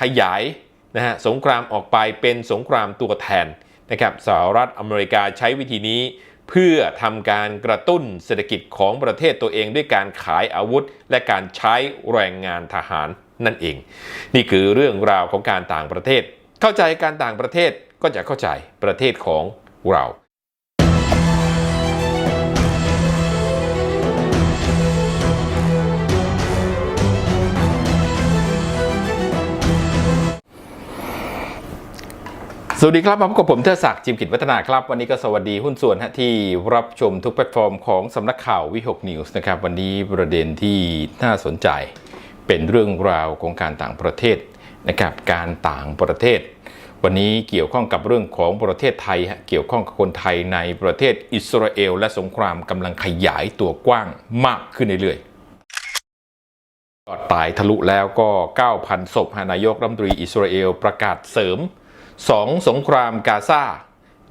ขยายนะฮะสงครามออกไปเป็นสงครามตัวแทนนะครับสหรัฐอเมริกาใช้วิธีนี้เพื่อทำการกระตุ้นเศรษฐกิจของประเทศตัวเองด้วยการขายอาวุธ และการใช้แรงงานทหารนั่นเอง นี่คือเรื่องราวของการต่างประเทศ เข้าใจการต่างประเทศก็จะเข้าใจประเทศของเรา สวัสดีครับมาพบกับผมเทอศักดิ์จิมกิจวัฒนาครับ วันนี้ก็สวัสดีหุ้นส่วนที่รับชมทุกแพลตฟอร์มของสำนักข่าววิหกนิวส์นะครับ วันนี้ประเด็นที่น่าสนใจเป็นเรื่องราวของการต่างประเทศนะครับการต่างประเทศ วันนี้เกี่ยวข้องกับเรื่องของประเทศไทยเกี่ยวข้องกับคนไทยในประเทศอิสราเอล และสงครามกำลังขยายตัวกว้างมากขึ้นเรื่อยๆยอดตายทะลุแล้วก็ 9,000ศพนายกรัฐมนตรีอิสราเอลประกาศเสริม 2 สงครามกาซา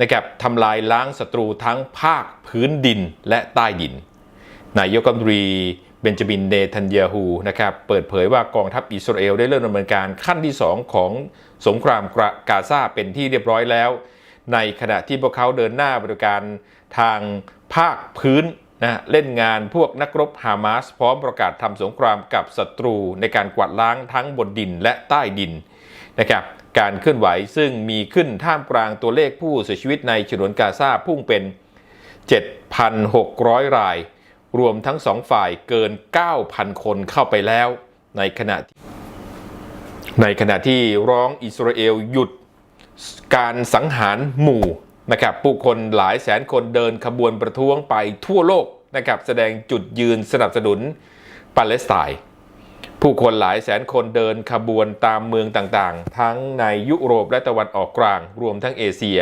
นะครับทำลายล้างศัตรูทั้งภาคพื้นดินและใต้ดิน นายกรัฐมนตรีเบนจามินเนทันยาฮูนะครับเปิดเผยว่ากองทัพอิสราเอลได้เริ่มดำเนินการขั้นที่ 2 ของสงครามกาซาเป็นที่เรียบร้อยแล้ว ในขณะที่พวกเขาเดินหน้าบริการทางภาคพื้นนะเล่นงานพวกนักรบฮามาสพร้อมประกาศทำสงครามกับศัตรูในการกวาดล้างทั้งบนดินและใต้ดินนะครับ การเคลื่อนไหวซึ่งมีขึ้นท่ามกลางตัวเลขผู้เสียชีวิตในฉนวนกาซาพุ่งเป็น 7,600 ราย รวมทั้งสองฝ่ายเกิน 9,000 คนเข้าไปแล้ว ในขณะที่ในขณะที่ร้องอิสราเอลหยุดการสังหารหมู่นะครับผู้คนหลายแสนคนเดินขบวนประท้วงไปทั่วโลกนะครับแสดงจุดยืนสนับสนุนปาเลสไตน์ ผู้คนหลายแสนคนเดินขบวนตามเมืองต่างๆ ทั้งในยุโรปและตะวันออกกลาง รวมทั้งเอเชีย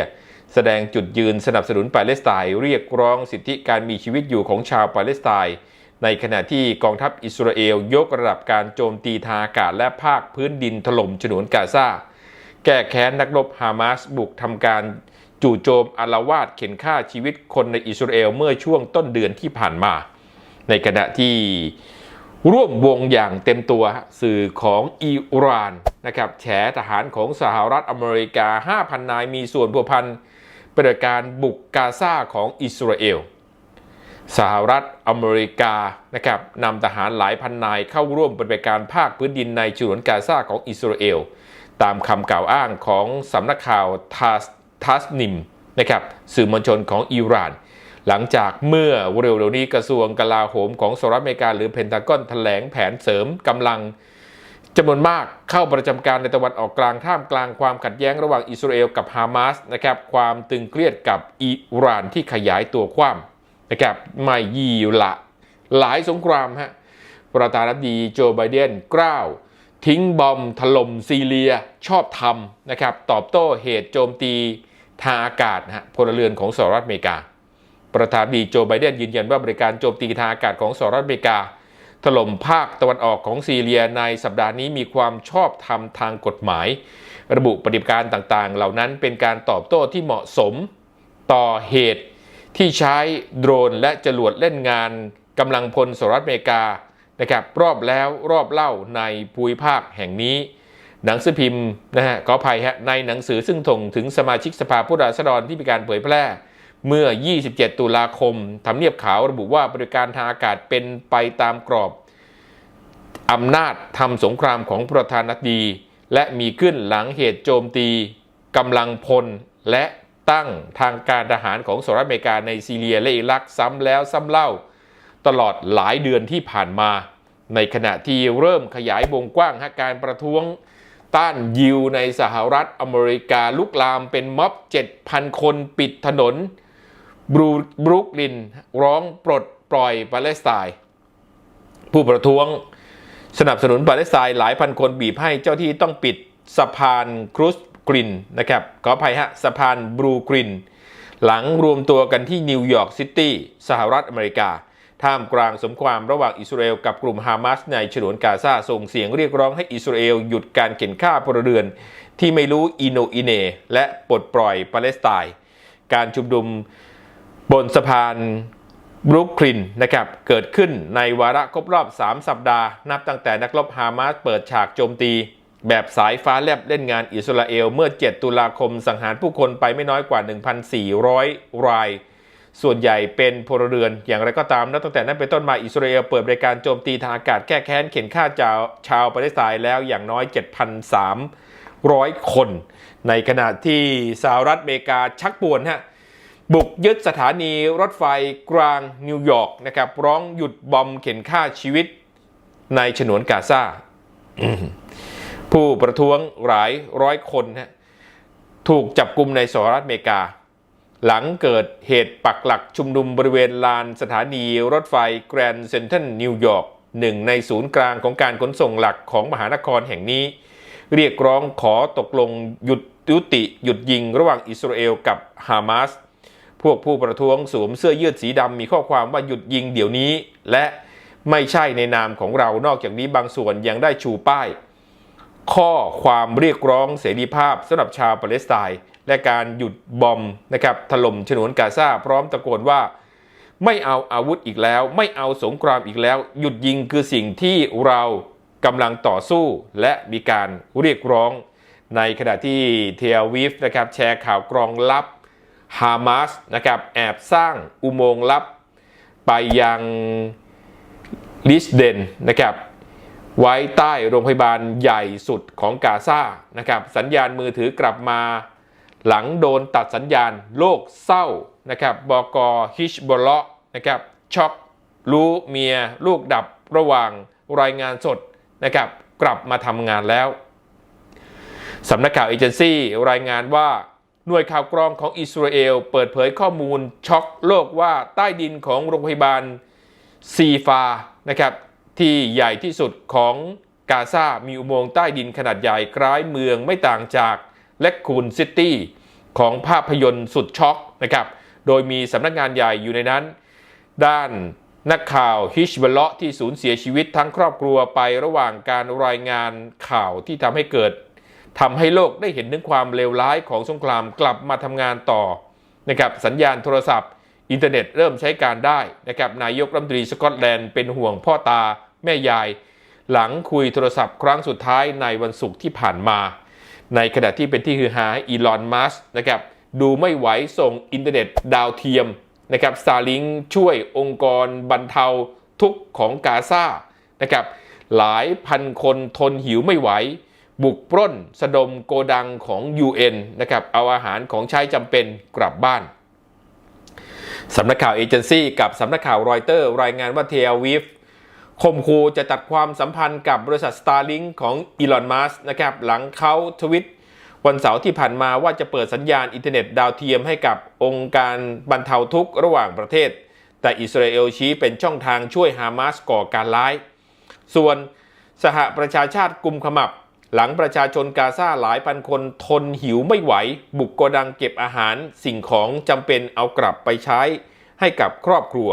แสดงจุดยืนสนับสนุนปาเลสไตน์เรียกร้องสิทธิการมีชีวิตอยู่ของชาวปาเลสไตน์ในขณะที่กองทัพอิสราเอลยกระดับการโจมตีทางอากาศและภาคพื้นดินถล่มฉนวนกาซาแก้แค้นนักรบฮามาสบุกทำการจู่โจมอารวาสเข็นฆ่าชีวิตคนในอิสราเอลเมื่อช่วงต้นเดือนที่ผ่านมา ในขณะที่ ร่วมวงอย่างเต็มตัวสื่อของอิหร่านนะครับแฉทหารของสหรัฐอเมริกา 5,000 นายมีส่วนผัวพันปฏิบัติการบุกกาซาของอิสราเอลสหรัฐอเมริกานะครับนำทหารหลายพันนายเข้าร่วมปฏิบัติการภาคพื้นดินในฉนวนกาซาของอิสราเอล ตามคำกล่าวอ้างของสำนักข่าวทัสทัสนิมนะครับสื่อมวลชนของอิหร่าน หลังจากเมื่อเร็วๆนี้กระทรวงกลาโหมของสหรัฐอเมริกาหรือเพนทากอนแถลงแผนเสริมกำลังจำนวนมากเข้าประจำการในตะวันออกกลางท่ามกลางความขัดแย้งระหว่างอิสราเอลกับฮามาสนะครับความตึงเครียดกับอิหร่านที่ขยายตัวคว่ำนะครับไม่ยีละหลายสงครามฮะประธานาธิบดีโจไบเดนกล้าว ทิ้งบอมถล่มซีเรียชอบทำนะครับตอบโต้เหตุโจมตีทางอากาศนะฮะพลเรือนของสหรัฐอเมริกา ประธานดีโจไบเดนยืนยันว่าบริการโจมตีทางอากาศของสหรัฐอเมริกา ถล่มภาคตะวันออกของซีเรียในสัปดาห์นี้มีความชอบธรรมทางกฎหมาย ระบุปฏิบัติการต่างๆ เหล่านั้นเป็นการตอบโต้ที่เหมาะสมต่อเหตุที่ใช้โดรนและจรวดเล่นงานกำลังพลสหรัฐอเมริกานะครับรอบแล้วรอบเล่าในภูมิภาคแห่งนี้ หนังสือพิมพ์นะฮะขออภัยฮะในหนังสือซึ่งส่งถึงสมาชิกสภาผู้แทนราษฎรที่มีการเผยแพร่ เมื่อ 27 ตุลาคมทำเนียบขาวระบุว่าบริการทางอากาศเป็นไปตามกรอบอำนาจทำสงครามของประธานาธิบดี และมีขึ้นหลังเหตุโจมตีกำลังพลและตั้งทางการทหารของสหรัฐอเมริกาในซีเรียและอิรักซ้ำแล้วซ้ำเล่า ตลอดหลายเดือนที่ผ่านมา ในขณะที่เริ่มขยายวงกว้างห้การประท้วงต้านยิวในสหรัฐอเมริกาลุกลามเป็นม็อบ 7,000 คนปิดถนน บรูบรุกลินร้องปลดปล่อยปาเลสไตน์ผู้ประท้วงสนับสนุนปาเลสไตน์หลายพันคนบีบให้เจ้าที่ต้องปิดสะพานครูสกรินนะครับขออภัยฮะสะพานบรูกริน หลังรวมตัวกันที่นิวยอร์กซิตี้สหรัฐอเมริกา ท่ามกลางสงครามระหว่างอิสราเอลกับกลุ่มฮามาสในฉนวนกาซาส่งเสียงเรียกร้องให้อิสราเอลหยุดการเข็นฆ่าพลเรือน ที่ไม่รู้อิโนอิเน และปลดปล่อยปาเลสไตน์การชุมนุม บนสะพานบรุกลินนะครับเกิดขึ้นในวาระครบรอบ 3 สัปดาห์ นับตั้งแต่นักรบฮามาสเปิดฉากโจมตี แบบสายฟ้าแลบเล่นงานอิสราเอล เมื่อ 7 ตุลาคมสังหารผู้คนไปไม่น้อยกว่า 1,400 ราย ส่วนใหญ่เป็นพลเรือนอย่างไรก็ตามนับตั้งแต่นั้นเป็นต้นมาอิสราเอลเปิดบริการโจมตีทางอากาศแก้แค้นเข็นฆ่าชาวชาวปาเลสไตน์แล้วอย่างน้อย 7,300 คน ในขณะที่สหรัฐอเมริกาชักป่วนฮะ บุกยึดสถานีรถไฟกลางนิวยอร์กนะครับร้องหยุดบอมเข็นฆ่าชีวิตในฉนวนกาซาผู้ประท้วงหลายร้อยคนฮะถูกจับกลุ่มในสหรัฐอเมริกา หลังเกิดเหตุปักหลักชุมนุมบริเวณลานสถานีรถไฟแกรนด์เซนทรัลนิวยอร์กหนึ่งในศูนย์กลางของการขนส่งหลักของมหานครแห่งนี้ เรียกร้องขอตกลงหยุดยุติหยุดยิงระหว่างอิสราเอลกับฮามาส พวกผู้ประท้วงสวมเสื้อยืดสีดำมีข้อความว่าหยุดยิงเดี๋ยวนี้ และไม่ใช่ในนามของเรานอกจากนี้บางส่วนยังได้ชูป้าย ข้อความเรียกร้องเสรีภาพสำหรับชาวปาเลสไตน์และการหยุดบอมนะครับถล่มฉนวนกาซาพร้อมตะโกนว่าไม่เอาอาวุธอีกแล้ว ไม่เอาสงครามอีกแล้ว หยุดยิงคือสิ่งที่เรากำลังต่อสู้และมีการเรียกร้อง ในขณะที่เทลวิฟนะครับแชร์ข่าวกรองลับ ฮามาสนะครับแอบสร้างอุโมงค์ลับไปยังลิสเดนนะครับไว้ใต้โรงพยาบาลใหญ่สุดของกาซานะครับสัญญาณมือถือกลับมาหลังโดนตัดสัญญาณโลกเศร้านะครับบอกฮิชบอลนะครับช็อกรู้เมียลูกดับระหว่างรายงานสดนะครับกลับมาทำงานแล้วสำนักข่าวเอเจนซี่รายงานว่า หน่วยข่าวกรองของอิสราเอลเปิดเผยข้อมูลช็อกโลกว่าใต้ดินของโรงพยาบาลซีฟานะครับที่ใหญ่ที่สุดของกาซา มีอุโมงค์ใต้ดินขนาดใหญ่ คล้ายเมืองไม่ต่างจากเลคคูนซิตี้ของภาพยนตร์สุดช็อกนะครับ โดยมีสำนักงานใหญ่อยู่ในนั้น ด้านนักข่าวฮิชเบลเลาะที่สูญเสียชีวิตทั้งครอบครัวไประหว่างการรายงานข่าวที่ทำให้เกิด ทำให้โลกได้เห็นถึงความเลวร้ายของสงครามกลับมาทำงานต่อนะครับสัญญาณโทรศัพท์ อินเทอร์เน็ตเริ่มใช้การได้นะครับนายกรัฐมนตรีสกอตแลนด์เป็นห่วงพ่อตาแม่ยาย หลังคุยโทรศัพท์ครั้งสุดท้ายในวันศุกร์ที่ผ่านมา ในขณะที่เป็นที่ฮือฮาอีลอนมัสนะครับดูไม่ไหวส่งอินเทอร์เน็ตดาวเทียมนะครับซาลิงช่วยองค์กรบรรเทาทุกข์ของกาซานะครับหลายพันคนทนหิวไม่ไหว บุกปล้นสะดมโกดังของ UN นะครับเอาอาหารของใช้จำเป็นกลับบ้านสำนักข่าวเอเจนซี่กับสำนักข่าวรอยเตอร์รายงานว่าเทลวิฟคมคูจะตัดความสัมพันธ์กับบริษัท Starlink ของอีลอนมัสนะครับหลังเขาทวิตวันเสาร์ที่ผ่านมาว่าจะเปิดสัญญาณอินเทอร์เน็ตดาวเทียมให้กับองค์การบรรเทาทุกข์ระหว่างประเทศ แต่อิสราเอลชี้เป็นช่องทางช่วยฮามาสก่อการร้าย ส่วนสหประชาชาติกุมขมับ หลังประชาชนกาซาหลายพันคนทนหิวไม่ไหว บุกโกดังเก็บอาหารสิ่งของจำเป็นเอากลับไปใช้ให้กับครอบครัว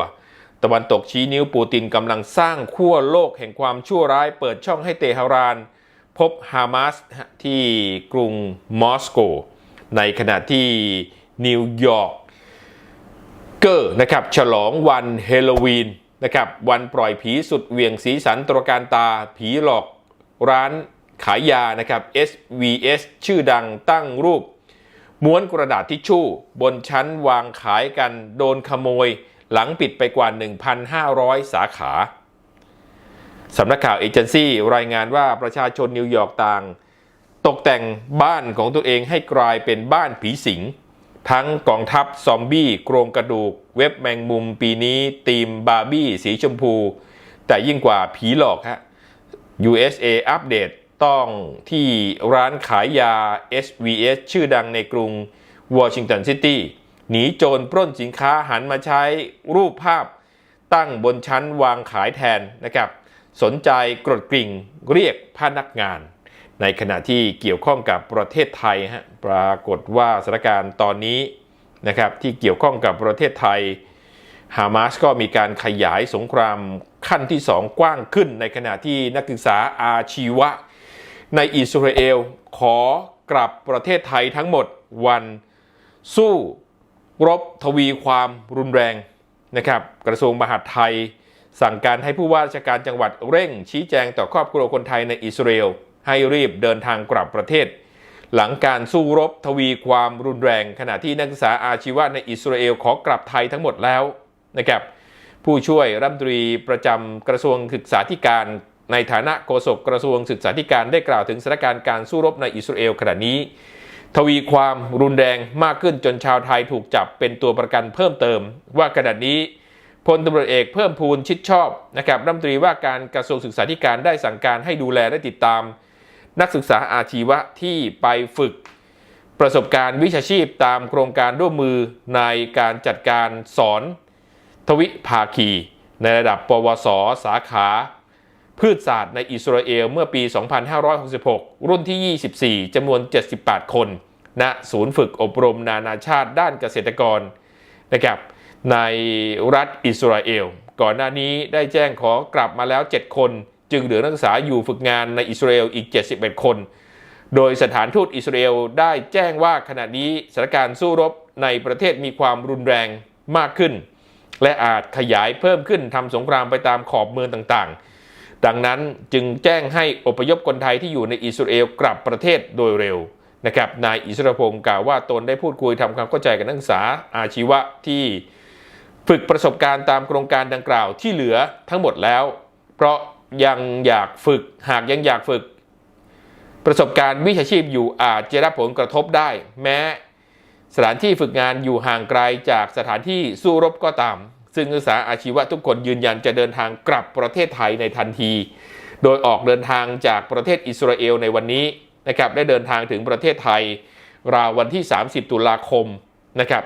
ตะวันตกชี้นิ้วปูตินกำลังสร้างขั้วโลกแห่งความชั่วร้ายเปิดช่องให้เตหะราน พบฮามาสที่กรุงมอสโก ในขณะที่นิวยอร์กเกอร์นะครับฉลองวันเฮโลวีนนะครับวันปล่อยผีสุดเวียงสีสันตระการตาผีหลอกร้าน ขายยานะครับ SVS ชื่อดังตั้งรูป ม้วนกระดาษทิชชู่ บนชั้นวางขายกันโดนขโมย หลังปิดไปกว่า 1,500 สาขาสำนักข่าวเอเจนซี่รายงานว่าประชาชนนิวยอร์กต่าง ตกแต่งบ้านของตัวเองให้กลายเป็นบ้านผีสิง ทั้งกองทัพซอมบี้โครงกระดูก เว็บแมงมุมปีนี้ทีมบาร์บี้สีชมพู แต่ยิ่งกว่าผีหลอกฮะ USA อัปเดต ต้องที่ร้านขายยา SVS ชื่อดังในกรุงวอชิงตันซิตี้หนีโจรปล้นสินค้าหันมาใช้รูปภาพตั้งบนชั้นวางขายแทนนะครับ สนใจกดกริ่งเรียกพนักงาน ในขณะที่เกี่ยวข้องกับประเทศไทยฮะปรากฏว่าสถานการณ์ตอนนี้นะครับที่เกี่ยวข้องกับประเทศไทยฮามาสก็มีการขยายสงครามขั้นที่ 2 กว้างขึ้นในขณะที่นักศึกษาอาชีวะ ในอิสราเอลขอกลับประเทศไทยทั้งหมดวันสู้รบทวีความรุนแรงนะครับ กระทรวงมหาดไทย สั่งการให้ผู้ว่าราชการจังหวัดเร่ง ชี้แจงต่อครอบครัวคนไทยในอิสราเอลให้รีบเดินทางกลับประเทศ หลังการสู้รบทวีความรุนแรง ขณะที่นักศึกษาอาชีวะในอิสราเอลขอกลับไทยทั้งหมดแล้วนะครับผู้ช่วยรัฐมนตรีประจำกระทรวงศึกษาธิการ ในฐานะโฆษกกระทรวงศึกษาธิการได้กล่าวถึงสถานการณ์การสู้รบในอิสราเอลขณะนี้ ทวีความรุนแรงมากขึ้นจนชาวไทยถูกจับเป็นตัวประกันเพิ่มเติม ว่าขณะนี้พลตำรวจเอกเพิ่มพูนชิดชอบนะครับรัฐมนตรีว่าการกระทรวงศึกษาธิการได้สั่งการให้ดูแลและติดตาม นักศึกษาอาชีวะที่ไปฝึกประสบการณ์วิชาชีพตามโครงการร่วมมือในการจัดการสอน ทวิภาคี ในระดับปวส สาขา พืชศาสตร์ในอิสราเอลเมื่อปี 2566 รุ่นที่ 24จำนวน 78 คนณศูนย์ฝึกอบรมนานาชาติด้านเกษตรกรนะครับในรัฐอิสราเอล ก่อนหน้านี้ได้แจ้งขอกลับมาแล้ว 7 คน จึงเหลือนักศึกษาอยู่ฝึกงานในอิสราเอลอีก 71 คน โดยสถานทูตอิสราเอลได้แจ้งว่าขณะนี้สถานการณ์สู้รบในประเทศมีความรุนแรงมากขึ้น และอาจขยายเพิ่มขึ้นทำสงครามไปตามขอบเมืองต่างๆ ดังนั้นจึงแจ้งให้อพยพคนไทยที่อยู่ในอิสราเอลกลับประเทศโดยเร็วนะครับนายอิสรพงศ์กล่าวว่าตนได้พูดคุยทำความเข้าใจกับนักศึกษาอาชีวะที่ฝึกประสบการณ์ตามโครงการดังกล่าวที่เหลือทั้งหมดแล้ว เพราะยังอยากฝึกหากยังอยากฝึก ประสบการณ์วิชาชีพอยู่อาจจะรับผลกระทบได้ แม้สถานที่ฝึกงานอยู่ห่างไกลจากสถานที่สู้รบก็ตาม ซึ่งนักศึกษาอาชีวะทุกคนยืนยันจะเดินทางกลับประเทศไทยในทันที โดยออกเดินทางจากประเทศอิสราเอลในวันนี้นะครับได้เดินทางถึงประเทศไทย ราววันที่ 30 ตุลาคมนะครับ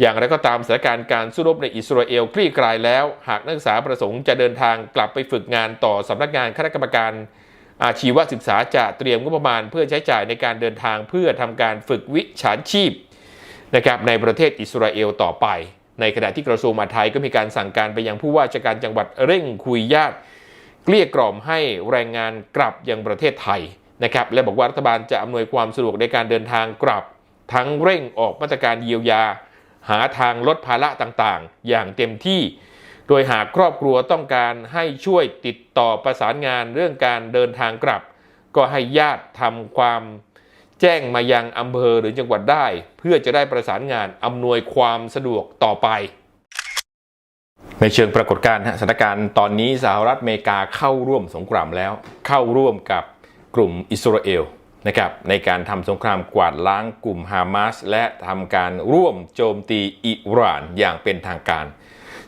อย่างไรก็ตามสถานการณ์การสู้รบในอิสราเอลคลี่คลายแล้ว หากนักศึกษาประสงค์จะเดินทางกลับไปฝึกงานต่อสำนักงานคณะกรรมการ อาชีวศึกษาจะเตรียมงบประมาณเพื่อใช้จ่ายในการเดินทางเพื่อทำการฝึกวิชาชีพนะครับในประเทศอิสราเอลต่อไป ในขณะที่กระทรวงมหาดไทยก็มีการสั่งการไปยังผู้ว่าราชการจังหวัดเร่งคุยญาติเกลี้ยกล่อมให้แรงงานกลับยังประเทศไทยนะครับและบอกว่ารัฐบาลจะอำนวยความสะดวกในการเดินทางกลับ ทั้งเร่งออกมาตรการเยียวยา หาทางลดภาระต่างๆ อย่างเต็มที่ โดยหากครอบครัวต้องการให้ช่วยติดต่อประสานงานเรื่องการเดินทางกลับ ก็ให้ญาติทำความ แจ้งมายังอำเภอหรือจังหวัดได้ เพื่อจะได้ประสานงานอำนวยความสะดวกต่อไป ในเชิงปรากฏการณ์สถานการณ์ตอนนี้สหรัฐอเมริกาเข้าร่วมสงครามแล้ว เข้าร่วมกับกลุ่มอิสราเอลนะครับในการทำสงครามกวาดล้างกลุ่มฮามาสและทำการร่วมโจมตีอิหร่านอย่างเป็นทางการ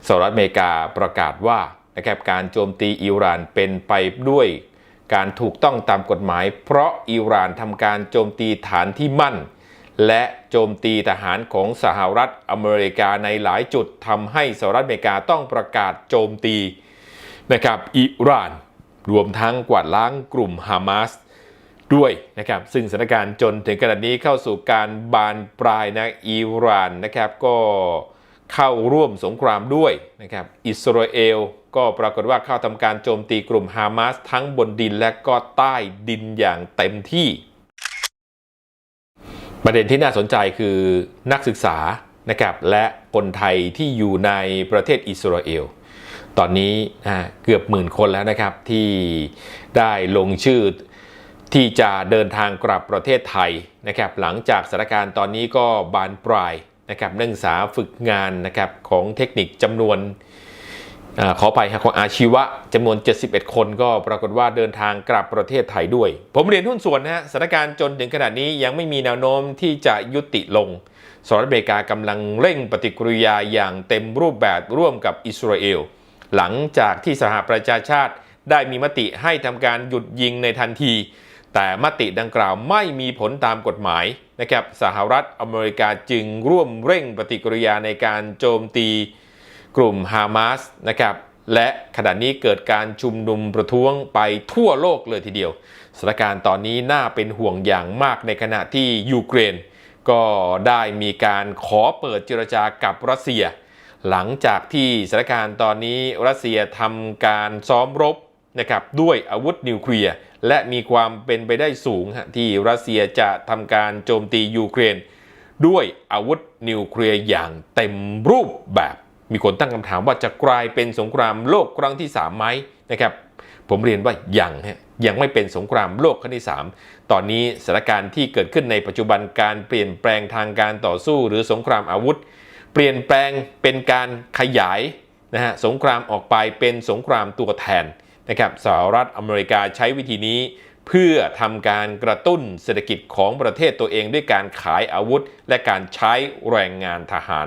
สหรัฐอเมริกาประกาศว่านะครับการโจมตีอิหร่านเป็นไปด้วย การถูกต้องตามกฎหมาย เพราะอิหร่านทำการโจมตีฐานที่มั่น และโจมตีทหารของสหรัฐอเมริกาในหลายจุดทำให้สหรัฐอเมริกาต้องประกาศโจมตีนะครับอิหร่านรวมทั้งกวาดล้างกลุ่มฮามาสด้วยนะครับซึ่งสถานการณ์จนถึงขนาดนี้เข้าสู่การบานปลายนะอิหร่านนะครับก็เข้าร่วมสงครามด้วยนะครับอิสราเอล ก็ปรากฏว่าเข้าทำการโจมตีกลุ่มฮามาสทั้งบนดินและก็ใต้ดินอย่างเต็มที่ ประเด็นที่น่าสนใจคือนักศึกษานะครับและคนไทยที่อยู่ในประเทศอิสราเอลตอนนี้เกือบหมื่นคนแล้วนะครับที่ได้ลงชื่อที่จะเดินทางกลับประเทศไทยนะครับหลังจากสถานการณ์ตอนนี้ก็บานปลายนะครับนักศึกษาฝึกงานนะครับของเทคนิคจำนวน ขอไปของอาชีวะจำนวน 71 คนก็ปรากฏว่าเดินทางกลับประเทศไทยด้วย ผมเรียนหุ้นส่วนนะฮะสถานการณ์จนถึงขนาดนี้ยังไม่มีแนวโน้มที่จะยุติลงสหรัฐอเมริกากำลังเร่งปฏิกิริยาอย่างเต็มรูปแบบร่วมกับอิสราเอล หลังจากที่สหประชาชาติได้มีมติให้ทำการหยุดยิงในทันที แต่มติดังกล่าวไม่มีผลตามกฎหมายนะครับสหรัฐอเมริกาจึงร่วมเร่งปฏิกิริยาในการโจมตี กลุ่มฮามาสนะครับและขณะนี้เกิดการชุมนุมประท้วงไปทั่วโลกเลยทีเดียวสถานการณ์ตอนนี้น่าเป็นห่วงอย่างมากในขณะที่ยูเครน ก็ได้มีการขอเปิดเจรจากับรัสเซีย หลังจากที่สถานการณ์ตอนนี้รัสเซียทำการซ้อมรบนะครับด้วยอาวุธนิวเคลียร์และมีความเป็นไปได้สูงที่รัสเซียจะทำการโจมตียูเครน ด้วยอาวุธนิวเคลียร์อย่างเต็มรูปแบบ มีคนตั้งคำถามว่าจะกลายเป็นสงครามโลกครั้งที่3ไหมนะครับ ผมเรียนว่ายังฮะยังไม่เป็นสงครามโลกครั้งที่ 3 ตอนนี้สถานการณ์ที่เกิดขึ้นในปัจจุบันการเปลี่ยนแปลงทางการต่อสู้หรือสงครามอาวุธ เปลี่ยนแปลงเป็นการขยายนะฮะสงครามออกไปเป็นสงครามตัวแทนนะครับสหรัฐอเมริกาใช้วิธีนี้เพื่อทำการกระตุ้นเศรษฐกิจของประเทศตัวเองด้วยการขายอาวุธ และการใช้แรงงานทหาร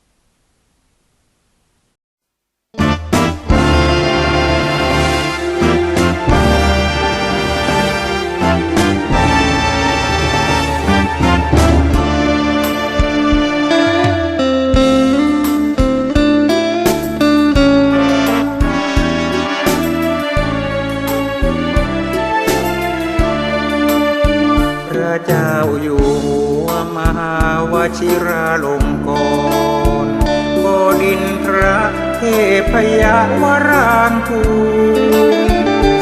เจ้าอยู่หัวมหาวชิราลงกรณ์บดินทรเทพยวรางคู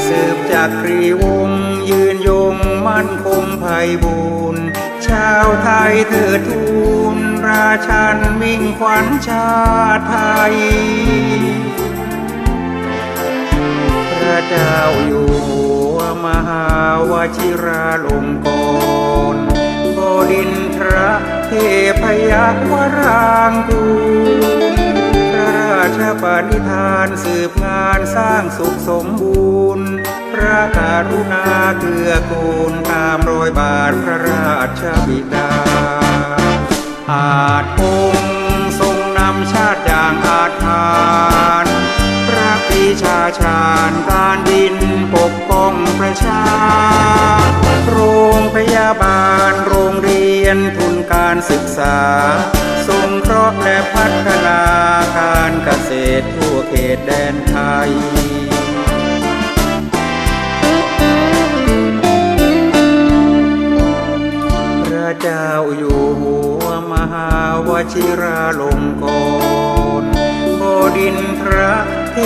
สืบจากกรีวงยืนยงมั่นคงไพบูรณ์ชาวไทยเถิดทูลราชันมิ่งขวัญชาติไทย พระเจ้าอยู่ มหาวชิราลงกรณ์บดินทรเทพยวรางกูพระราชปณิธานสืบงานสร้างสุขสมบูรณ์ พระกรุณาเกื้อกูลตามรอยบาทพระราชบิดา อาจคงทรงนำชาติอย่างอาจทานพระปีชาชาญ โรงพยาบาลโรงเรียนทุนการศึกษา ส่งเคราะห์และพัฒนาการเกษตรทั่วเขตแดนไทยพระเจ้าอยู่หัวมหาวชิราลงกรณ์บดินทระเท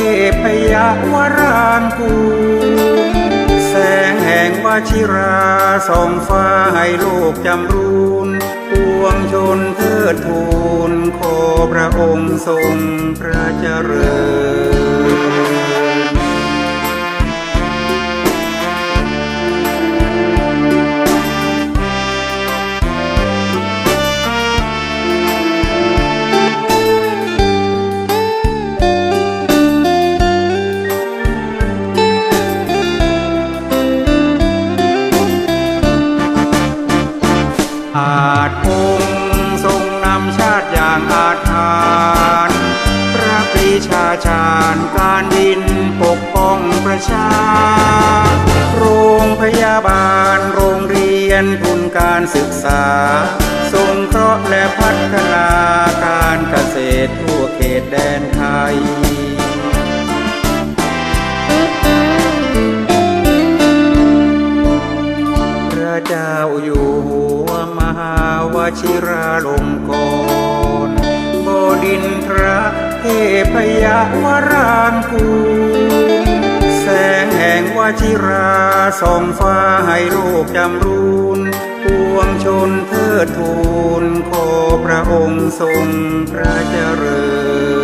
พยวรางกูล แสงแห่งวชิราส่องฟ้าให้ลูกจำรูนปวงชนเทิดทูนขอพระองค์ทรงพระเจริญ นาการเกษตรทั่วเขตแดนไทยพระเจ้าอยู่หัวมหาวชิราลงกรณ์บดินทรเทพยวรางกูแสงแห่งวชิราส่องฟ้าให้โลกจำรูน ปวงชนเทิดทูนขอพระองค์ทรงพระเจริญ